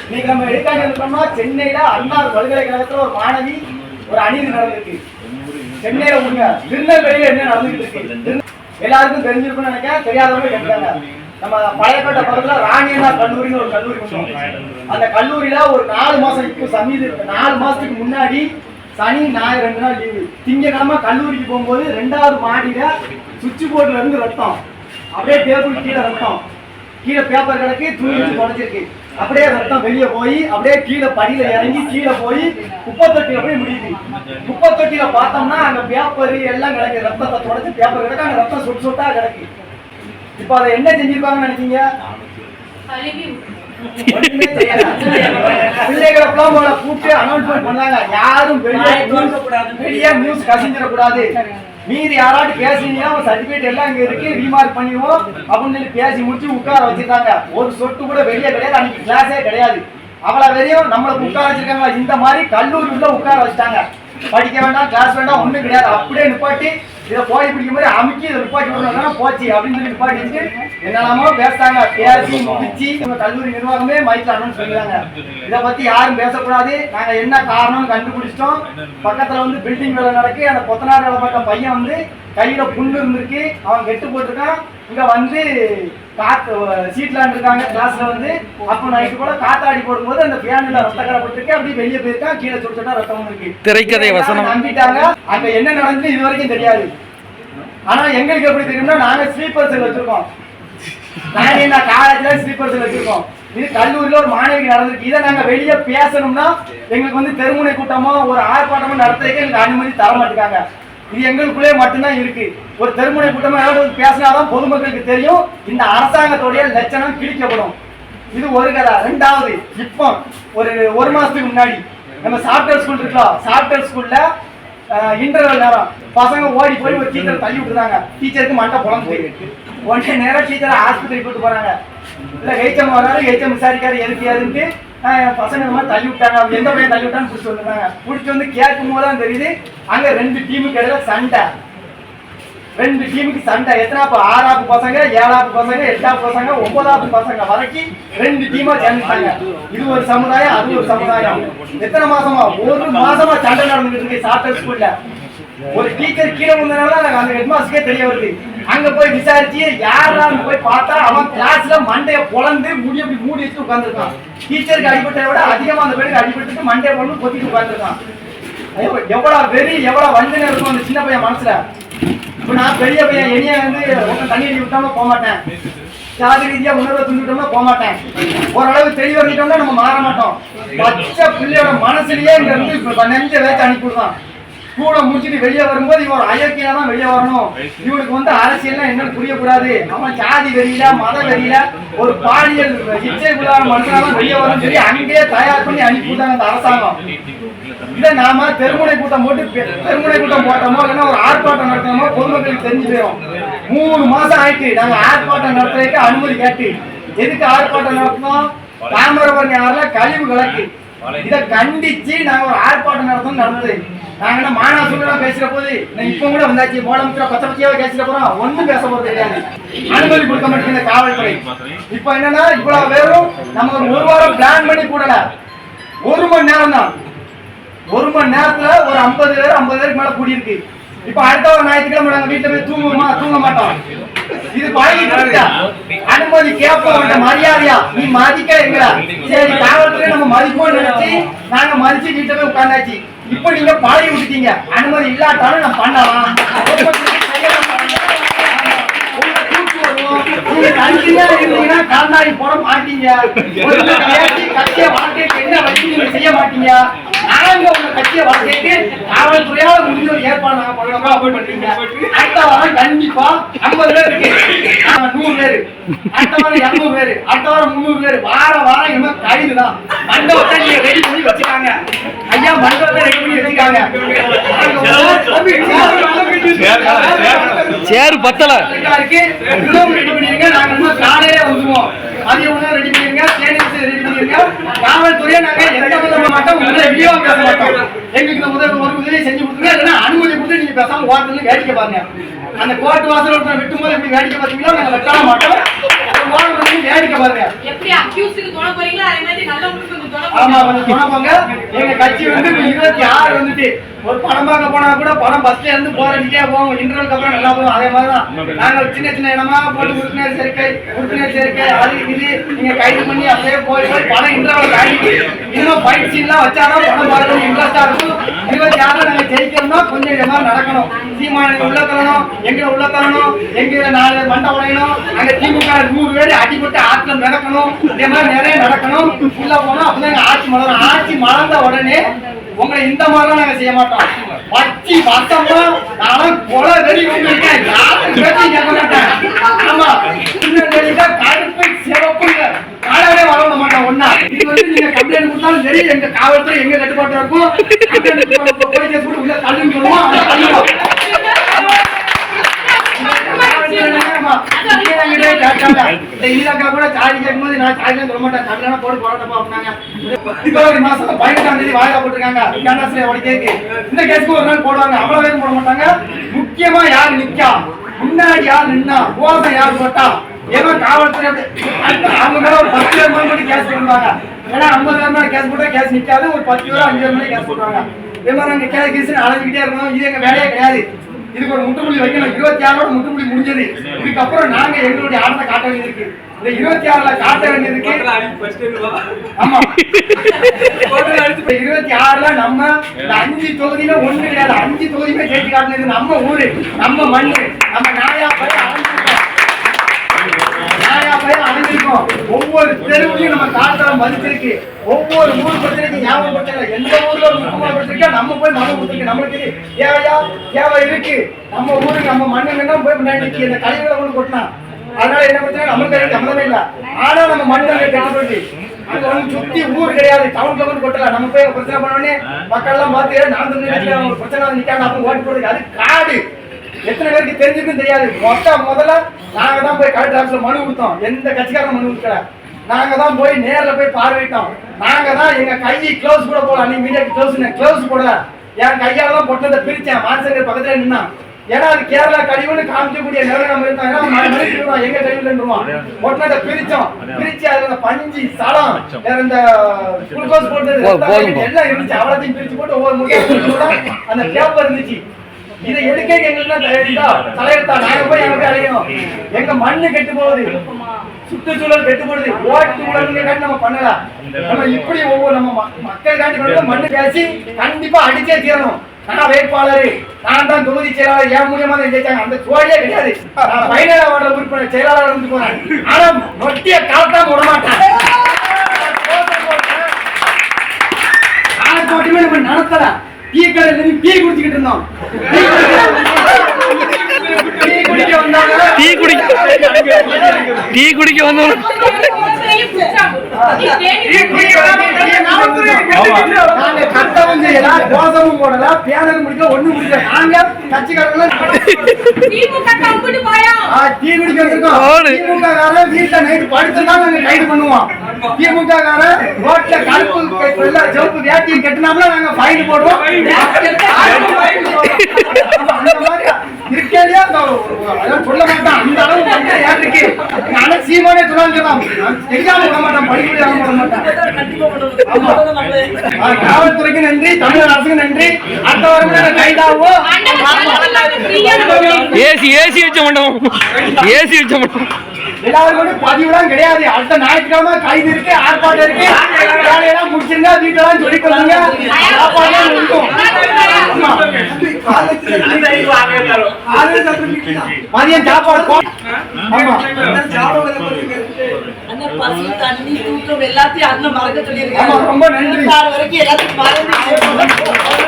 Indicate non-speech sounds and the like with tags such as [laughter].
இன்னைக்கு நம்ம எடுக்காம இருக்கோம்னா சென்னையில அண்ணா பல்கலைக்கழகத்துல ஒரு மாணவி ஒரு அநீதி நடந்திருக்கு. சென்னையில உங்க திருநெல்வேலியில என்ன நடந்துட்டு இருக்கு? எல்லாருக்கும் தெரிஞ்சிருக்கும்னு நினைக்கிறேன். தெரியாதவங்க கேட்கிறாங்க. நம்ம பழையப்பட்ட பக்கத்துல ராணியண்ணா கல்லூரின்னு ஒரு கல்லூரி அந்த கல்லூரியில ஒரு நாலு மாசம் இப்போ சமீத நாலு மாசத்துக்கு முன்னாடி சனி ஞாயிறு ரெண்டு நாள் லீவு திங்கக்கிழமை கல்லூரிக்கு போகும்போது ரெண்டாவது மாடியில சுவிட்ச் போர்டுல இருந்து ரத்தம். அப்படியே டேபிள் கீழே ரத்தம். கீழே பேப்பர் கிடக்கு துணி வச்சு தொடச்சிருக்கு அப்படியே ரத்தம் வெளியே போய் அப்படியே கீழே படியில இறங்கி கீழே போய் குப்பை தொட்டியில போய் முடியுது. குப்பை தொட்டியில பார்த்தோம்னா அங்க பேப்பர் எல்லாம் கிடக்கு. ரத்தத்தை தொடச்சு பேப்பர் கிடக்கு. அங்க ரத்தம் சொட்டு சொட்டா கிடக்கு. இப்போ அதை என்ன செஞ்சிருப்பாங்கன்னு நினைச்சீங்க. [laughs] பிள்ளைகளை கூப்பிட்டு அனௌன்ஸ்மெண்ட் பண்ணாங்க. யாரும் வெளியே வெளியே நியூஸ் கசிஞ்சிடக்கூடாது. மீதி யாராவது பேசுனீங்கன்னா சர்டிபிகேட் எல்லாம் இங்க இருக்கு ரீமார்க் பண்ணிடுவோம். அப்படின்னு சொல்லி பேசி முடிச்சு உட்கார வச்சிருக்காங்க ஒரு சொட்டு கூட வெளியே கிடையாது. அன்னைக்கு கிளாஸே கிடையாது. அவ்வளவு வரையும் நம்மளுக்கு உட்கார வச்சிருக்காங்க. இந்த மாதிரி கல்லூரி உள்ள உட்கார வச்சிட்டாங்க. படிக்க வேண்டாம் கிளாஸ் வேண்டாம் ஒண்ணும் கிடையாது. அப்படியே நிப்பாட்டி இதை போய் பிடிக்கும் போது அமுக்கி இதை நிப்பாட்டி விடணும்னா போச்சு அப்படின்னு சொல்லி நிப்பாட்டிட்டு என்னெல்லாமோ பேசுறாங்க. பேசி முடிச்சு நம்ம கல்லூரி நிர்வாகமே மைக்கில் அண்ணன் பண்ணிடுறாங்க. இதை பத்தி யாரும் பேசக்கூடாது. நாங்க என்ன காரணம்னு கண்டுபிடிச்சிட்டோம். பக்கத்துல வந்து பில்டிங் வேலை நடக்கு அந்த கொத்தனார் வேலை பார்க்க பையன் வந்து கையில புண்ணு இருந்திருக்கு. அவன் கெட்டு போட்டிருக்கான் இங்க வந்து காத்து சீட்ல இருக்காங்க. கிளாஸ்ல வந்து அப்போ நைட்டு கூட காத்தாடி போடும்போது அந்த ஃபேன்ல ரத்தக்கரை போட்டிருக்கு அப்படியே வெளியே போயிருக்கான். கீழே சுட்டு சுட்டா ரத்தம் வந்திருக்கு திரைக்கதை வசனம். நம்பிட்டாங்க. அங்க என்ன நடந்துச்சு இது வரைக்கும் தெரியாது. ஆனா எங்களுக்கு எப்படி தெரியும்னா நாங்க ஸ்லீப்பர் செல் வச்சிருக்கோம். நாங்க என்ன காலேஜ்ல ஸ்லீப்பர் செல் வச்சிருக்கோம். இது கல்லூரியில ஒரு மாணவிக்கு நடந்திருக்கு. இதை நாங்க வெளியே பேசணும்னா எங்களுக்கு வந்து தெருமுனை கூட்டமோ ஒரு ஆர்ப்பாட்டமோ நடத்துறதுக்கு எங்களுக்கு அனுமதி தர மாட்டேங்காங்க. இது எங்களுக்குள்ளே மட்டும்தான் இருக்கு. ஒரு தெருமுனை கூட்டமா ஏதாவது பேசினாதான் பொதுமக்களுக்கு தெரியும். இந்த அரசாங்கத்துடைய லட்சணம் கிழிக்கப்படும். இது ஒரு கதை. ரெண்டாவது இப்போ ஒரு ஒரு மாசத்துக்கு முன்னாடி நம்ம சாப்டர் ஸ்கூல் இருக்கலாம் சாப்டர் ஸ்கூல்ல இன்டர்வல் நேரம். பசங்க ஓடி போய் ஒரு டீச்சர் தள்ளி விட்டுறாங்க டீச்சருக்கு மண்டை புலந்து போயிருக்கு உடனே நேரம் டீச்சரை ஆஸ்பத்திரி கூட்டு போறாங்க. இல்ல ஹெச்எம் வராரு ஹெச்எம் விசாரிக்காரு எதுக்கு ஏதுன்ட்டு பசங்க இந்த மாதிரி தள்ளி விட்டாங்க. அவங்க எந்த பையன் தள்ளி விட்டான்னு பிடிச்சி வந்துருந்தாங்க பிடிச்சி வந்து கேட்கும் போது தான் தெரியுது. அங்க ரெண்டு டீமுக்கு இடையில சண்டை. ரெண்டு டீமுக்கு சண்டை. எத்தனாப்பு ஆறாப்பு பசங்க ஏழாப்பு பசங்க எட்டாப்பு பசங்க ஒன்பதாப்பு பசங்க வரைக்கும் ரெண்டு டீமா சேர்ந்துட்டாங்க. இது ஒரு சமுதாயம் அது ஒரு சமுதாயம். எத்தனை மாசமா? ஒரு மாசமா சண்டை நடந்துட்டு இருக்கு. சாப்டர் ஸ்கூல்ல ஒரு டீச்சர் கீழே வந்தனால அந்த ஹெட்மாஸ்டருக்கே தெரிய வருது. அங்க போய் விசாரிச்சு யாரான்னு போய் பார்த்தா அவன் கிளாஸ்ல மண்டைய பொழந்து முடி அப்படி மூடி வச்சு உட்காந்துருக்கான் டீச்சருக்கு அடிபட்டதை விட அதிகமா அந்த பேருக்கு அடிபட்டு மண்டைய பொண்ணு கொத்திட்டு உட்காந்துருக்கான் எவ்வளவு வெறி எவ்வளவு வஞ்சனை இருக்கும் அந்த சின்ன பையன் மனசுல. இப்ப நான் பெரிய பையன் என்னைய வந்து ஒன்றும் தண்ணி அடி விட்டாம போக மாட்டேன். ஜாதி ரீதியா உணர்வை துண்டிட்டோம்னா போக மாட்டேன். ஓரளவு தெளிவு வந்துட்டோம்னா நம்ம மாற மாட்டோம். பச்சை பிள்ளையோட மனசுலயே இங்க இருந்து நெஞ்ச வேச்சு அனுப்பிவிடுறான். கூட முடிச்சுட்டு வெளியே வரும்போது இவன் ஒரு அயோக்கியா தான் வெளியே வரணும். இவனுக்கு வந்து அரசியல்னா என்னன்னு புரியக்கூடாது. அவன் ஜாதி வெறியில மத வெறியில ஒரு பாலியல் இச்சைக்குள்ளான மனுஷனா தான் வெளியே வரணும்னு சொல்லி அங்கேயே தயார் பண்ணி அனுப்பி விட்டாங்க அந்த அரசாங்கம். இல்ல நாம தெருமுனை கூட்டம் போட்டு தெருமுனை கூட்டம் போட்டோமோ இல்லைன்னா ஒரு ஆர்ப்பாட்டம் நடத்தணுமோ பொதுமக்களுக்கு தெரிஞ்சு போயிடும் மூணு மாசம் ஆயிட்டு நாங்க ஆர்ப்பாட்டம் நடத்துறதுக்கு அனுமதி கேட்டு எதுக்கு ஆர்ப்பாட்டம் நடத்தணும் தாமிரபரணி ஆறுல கழிவு கலக்கு இதை கண்டிச்சு நாங்க ஒரு ஆர்ப்பாட்டம் நடத்தணும் நடந்தது. நாங்க என்ன மானா சூழ்நிலை பேசுற போது நான் இப்ப கூட வந்தாச்சு. முதலமைச்சர் பச்சை பச்சையாவே பேசுற போறோம். ஒண்ணும் பேச போறது கிடையாது. அனுமதி கொடுக்க மாட்டேங்குது காவல்துறை. இப்ப என்னன்னா இவ்வளவு பேரும் நம்ம ஒரு வாரம் பிளான் பண்ணி கூடல. ஒரு மணி நேரம் தான். ஒரு மணி நேரத்துல ஒரு ஐம்பது பேர் ஐம்பது பேருக்கு மேல கூடியிருக்கு இப்ப அடுத்த ஒரு ஞாயிற்றுக்கிழமை நாங்க வீட்டுல போய் தூங்குவோமா? தூங்க மாட்டோம். இது பழகிட்டு இருக்கா? அனுமதி கேட்போம் மரியாதையா? நீ மதிக்க சரி காவல்துறை நம்ம மதிப்போம் நினைச்சு நாங்க மதிச்சு வீட்டுல போய் உட்கார்ந்தாச்சு இப்ப நீங்க பழகி விட்டுட்டீங்க. அனுமதி இல்லாட்டாலும் நான் பண்ணலாம். உங்களை நீங்க தனித்தனியா இருந்தீங்கன்னா கால்நாடி போட மாட்டீங்க. ஒரு பேசி என்ன வச்சு நீங்க செய்ய மாட்டீங்க. நாங்க உங்க கட்சிய வாழ்க்கைக்கு காவல்துறையால முடிஞ்ச ஒரு ஏற்பாடு நாங்க அடுத்த வாரம் கண்டிப்பா ஐம்பது பேர் இருக்கு. நாங்க நூறு பேரு. அடுத்த வாரம் இருநூறு பேரு. அடுத்த வாரம் முந்நூறு பேரு. வார வாரம் இனிமே கைது தான். மண்டபத்தை நீங்க ரெடி பண்ணி வச்சுக்காங்க ஐயா மண்டபத்தை ரெடி பண்ணி வச்சுக்காங்க சேர். பத்தல. இருக்கு. உணவு ரெடி பண்ணிருங்க நாங்க இன்னும் காலையிலே வந்துருவோம். மதிய உணவு ரெடி பண்ணிருங்க தேநீர் காவல்துறையை நாங்க எந்த விதமா மாட்டோம் உங்களை வீடியோ பேச மாட்டோம் எங்களுக்கு இந்த உதவி ஒரு உதவி செஞ்சு கொடுத்துருங்க இல்லைன்னா அனுமதி கொடுத்து நீங்க பேசாம ஓட்டுல வேடிக்கை பாருங்க அந்த கோர்ட் வாசல் ஒருத்தர் வெட்டும் போது எப்படி வேடிக்கை பார்த்தீங்களோ நாங்க வெட்டாம மாட்டோம் ஓரம் வேடிக்கை பாருங்க எப்படி அக்யூஸ்டுக்கு தோண போறீங்களோ? அதே மாதிரி நல்லவங்களுக்கு ஆமா கொஞ்சம் பணம் போங்க. எங்க கட்சி வந்து இப்ப இருபத்தி ஆறு வந்துட்டு ஒரு படம் பார்க்க போனா கூட படம் பஸ்ல இருந்து போறதுக்கே போவோம் இன்டர்வலுக்கு அப்புறம் நல்லா போகும். அதே மாதிரிதான். நாங்க சின்ன சின்ன இடமா போட்டு உறுப்பினர் சேர்க்கை உறுப்பினர் சேர்க்கை அது இது. நீங்க கைது பண்ணி அப்படியே போய் போய் படம் இன்டர்வல் ஆகிட்டு இன்னும் ஃபைட் சீன்லாம் வச்சாதான் படம் பார்க்கணும். இன்ட்ரெஸ்டா இருக்கும். இருபத்தி ஆறுல நாங்க ஜெயிக்கணும்னா கொஞ்சம் இது மாதிரி நடக்கணும். சீமான உள்ள தரணும் எங்களை உள்ள தரணும் எங்க நாலு மண்டை உடையணும். அங்க திமுக நூறு பேர் அடிபட்டு ஆட்கள் மிதக்கணும் இதே மாதிரி நிறைய நடக்கணும். உள்ள போனா அப்பதான் எங்க ஆட்சி மலரும். ஆட்சி மலர்ந்த உடனே உங்களை இந்த மாதிரிலாம் நாங்க செய்ய மாட்டோம். பச்சி வசமா நான் கொலை வெடி வந்திருக்கேன் யாரும் பேச்சு கேட்க மாட்டேன் ஆமா. கருப்பு சிவப்புங்க காலையிலே வர விட மாட்டோம் இது வந்து நீங்க கம்ப்ளைண்ட் கொடுத்தாலும் சரி எங்க காவல்துறை எங்க கட்டுப்பாட்டு இருக்கும் கம்ப்ளைண்ட் போலீஸ் கேஸ் கூட உள்ள தள்ளுன்னு சொல்லுவோம் அதை தள்ளுவோம் முக்கியமா யாரு நிக்கா? முன்னாடி யார் நின்னா? கோசம் யார் போட்டா? ஏதோ காவல்துறை அவங்க மேல ஒரு பத்து பேர் மட்டும் கேஸ் போடுவாங்க ஏன்னா ஐம்பது பேர் மேல கேஸ் போட்டா கேஸ் நிக்காது. ஒரு பத்து பேர் அஞ்சு பேர் மேல கேஸ் போடுவாங்க இதே மாதிரி அங்க கேஸ் கேஸ் அழைஞ்சிக்கிட்டே இருக்கணும். இது எங்க வேலையே கிடையாது. இதுக்கு ஒரு முற்றுப்புள்ளி வைக்கணும். இருபத்தி ஆறோட முற்றுப்புள்ளி முடிஞ்சது. இதுக்கப்புறம் நாங்க எங்களுடைய ஆட்டத்தை காட்ட வேண்டியிருக்கு இந்த இருபத்தி ஆறுல காட்ட வேண்டியதுக்கு ஆமா. [laughs] இருபத்தி ஆறுல நம்ம இந்த அஞ்சு தொகுதியில ஒண்ணு கிடையாது. அஞ்சு தொகுதியுமே ஜெயிச்சு காட்டினது நம்ம ஊரு நம்ம மண்ணு நம்ம நாயா போய் அலைஞ்சிருக்கோம் ஒவ்வொரு தெருவுலையும் நம்ம காட்டுற மதிச்சிருக்கு. ஒவ்வொரு ஊர் பத்திரிக்கை ஞாபகம் பத்திரிக்கை எந்த ஊர்ல ஒரு முக்கியமான பிரச்சனைக்கா நம்ம போய் மனம் கொடுத்துருக்கு. நம்மளுக்கு தெரியும் தேவையா? தேவை இருக்கு. நம்ம ஊருக்கு நம்ம மண்ணுங்கன்னா போய் முன்னாடி இந்த கழிவுகளை கொண்டு கொட்டினான் அதனால என்ன பிரச்சனை? நம்மளுக்கு தெரியும் சம்மந்தமே இல்ல. ஆனா நம்ம மண்ணு அங்க அங்க வந்து சுத்தி ஊர் கிடையாது. டவுன் வந்து கொட்டல. நம்ம போய் பிரச்சனை பண்ண மக்கள் எல்லாம் பார்த்து நான் பிரச்சனை நிக்காங்க அப்ப ஓட்டு போடுறது அது காடு. எத்தனை பேருக்கு தெரிஞ்சுக்கும் தெரியாது. மொத்த முதல்ல நாங்க தான் போய் கலெக்டர் ஆஃபீஸ்ல மனு கொடுத்தோம். எந்த கட்சிக்காரன் மனு கொடுக்கல. நாங்க தான் போய் நேர்ல போய் பார்வையிட்டோம். நாங்க தான் எங்க கையை க்ளவுஸ் கூட போடல. அன்னைக்கு மீடியா க்ளவுஸ் க்ளவுஸ் போடல என் கையால தான் பொட்டதை பிரிச்சேன். மான்சங்கர் பக்கத்துல நின்னான். ஏன்னா அது கேரளா கழிவுன்னு காமிக்கக்கூடிய நிலை நம்ம மனுஷன் எங்க கழிவுலன்றுவான் பொட்டதை பிரிச்சோம். பிரிச்சு அதுல பஞ்சு சடம் வேற இந்த குளுக்கோஸ் போட்டது. எல்லாம் இருந்துச்சு. அவ்வளோத்தையும் பிரிச்சு போட்டு ஒவ்வொரு முக்கிய அந்த பேப்பர் இருந்துச்சு. இதை எடுக்க எங்களுக்கு தலையெடுத்தா தலையெடுத்தா. நாங்க போய் எங்க போய் எங்க மண்ணு கெட்டு போகுது. சுற்றுச்சூழல் கெட்டுப்படுது ஓட்டு உலகங்களுக்காண்டி நம்ம பண்ணலாம் நம்ம இப்படி ஒவ்வொரு நம்ம மக்கள் மக்களுக்காண்டி மண்ணு பேசி கண்டிப்பா அடிச்சே தீரணும். நான் வேட்பாளர். நான் தான் தொகுதி செயலாளர். என் மூலியமா தான் ஜெயிச்சாங்க. அந்த சோழியே கிடையாது. நான் பைனல் அவார்டு உறுப்பினர் செயலாளர் இருந்து போறேன். ஆனா நொட்டிய காலத்தான் விட மாட்டேன். ஆனக்கோட்டையுமே நம்ம நடத்தல. டீ கடையில டீ குடிச்சுக்கிட்டு இருந்தோம். டீ குடிக்க வந்தாங்க. டீ குடிக்க ஓடு. திமுக ரோட்ல கருப்பு சிவப்பு வேட்டியும் கட்டினாம்ல நாங்க ஃபைன் போடுவோம் இருக்கேலையா அதான் சொல்ல மாட்டான். அந்த அளவு வந்து யார் இருக்கு நானே சீமானே சொல்லாங்க எக்ஸாம் விட மாட்டான் படிக்க விட மாட்டான். காவல்துறைக்கு நன்றி தமிழக அரசுக்கு நன்றி. அடுத்த வாரம் கைதாவோம் ஏசி ஏசி வச்ச மண்டபம். ஏசி வச்ச மண்டபம். பதிவுலாம் கிடையாது. அடுத்த ஞாயிற்றுக்கிழமை கைது இருக்கு ஆர்ப்பாட்டம் இருக்கு. வேலையெல்லாம் முடிச்சிருங்க வீட்டெல்லாம் சொல்லி கொடுங்க. சாப்பாடுலாம் இருக்கும் ஆமா. மதியம் சாப்பாடு அந்த தண்ணி தூக்கம் எல்லாத்தையும் அண்ணன் மறக்க சொல்லியிருக்காங்க ரொம்ப நன்றி. வரைக்கும் எல்லாத்தையும் மறந்து